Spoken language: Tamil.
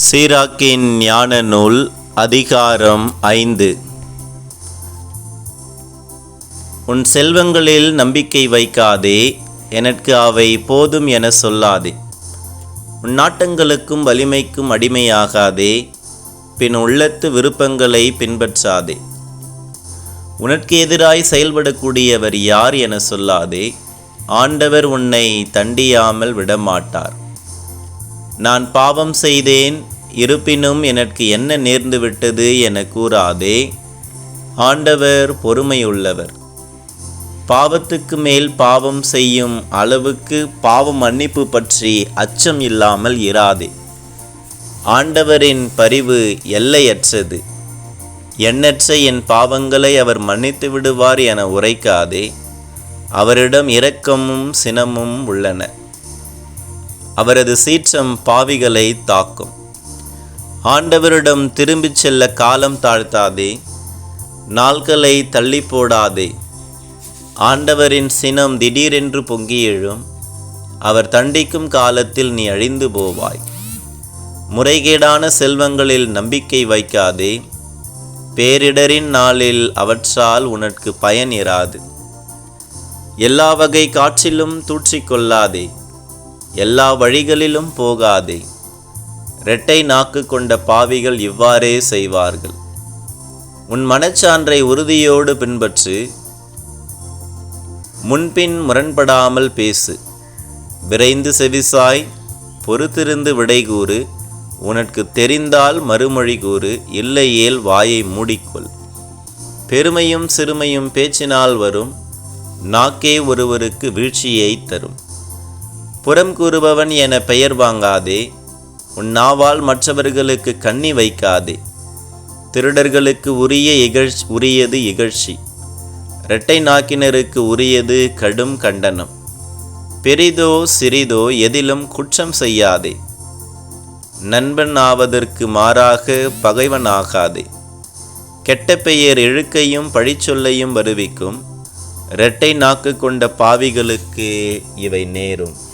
சீராக்கின் ஞான நூல் அதிகாரம் ஐந்து. உன் செல்வங்களில் நம்பிக்கை வைக்காதே எனக்கு அவை போதும் என சொல்லாதே. உன் நாட்டங்களுக்கும் வலிமைக்கும் அடிமையாகாதே பின் உள்ளத்து விருப்பங்களை பின்பற்றாதே. உனக்கு எதிராய் செயல்படக்கூடியவர் யார் என சொல்லாதே ஆண்டவர் உன்னை தண்டியாமல் விடமாட்டார். நான் பாவம் செய்தேன் இருப்பினும் எனக்கு என்ன நேர்ந்துவிட்டது என கூறாதே. ஆண்டவர் பொறுமையுள்ளவர். பாவத்துக்கு மேல் பாவம் செய்யும் அளவுக்கு பாவ மன்னிப்பு பற்றி அச்சம் இல்லாமல் இராதே. ஆண்டவரின் பரிவு எல்லையற்றது. எண்ணற்ற என் பாவங்களை அவர் மன்னித்து விடுவார் என உரைக்காதே. அவரிடம் இரக்கமும் சினமும் உள்ளன. அவரது சீற்றம் பாவிகளை தாக்கும். ஆண்டவரிடம் திரும்பிச் செல்ல காலம் தாழ்த்தாதே நாள்களை தள்ளி போடாதே ஆண்டவரின் சினம் திடீரென்று பொங்கி எழும். அவர் தண்டிக்கும் காலத்தில் நீ அழிந்து போவாய். முறைகேடான செல்வங்களில் நம்பிக்கை வைக்காதே. பேரிடரின் நாளில் அவற்றால் உனக்கு பயன் இராது. எல்லா வகை காற்றிலும் தூற்றிக்கொள்ளாதே எல்லா வழிகளிலும் போகாதே. இரட்டை நாக்கு கொண்ட பாவிகள் இவ்வாறே செய்வார்கள். உன் மனச்சான்றை உறுதியோடு பின்பற்று. முன்பின் முரண்படாமல் பேசு. விரைந்து செவிசாய் பொறுத்திருந்து விடை கூறு உனக்கு தெரிந்தால் மறுமொழி கூறு. இல்லையேல் வாயை மூடிக்கொள். பெருமையும் சிறுமையும் பேச்சினால் வரும். நாக்கே ஒருவருக்கு வீழ்ச்சியை தரும். புறம் கூறுபவன் என பெயர் வாங்காதே. உன் நாவால் மற்றவர்களுக்கு கண்ணி வைக்காதே. திருடர்களுக்கு உரிய இகழ் உரியது இகழ்ச்சி. இரட்டை நாக்கினருக்கு உரியது கடும் கண்டனம். பெரிதோ சிறிதோ எதிலும் குற்றம் செய்யாதே. நண்பன் ஆவதற்கு மாறாக பகைவன் ஆகாதே. கெட்ட பெயர் இழுக்கையும் பழிச்சொல்லையும் வருவிக்கும். இரட்டை நாக்கு கொண்ட பாவிகளுக்கு இவை நேரும்.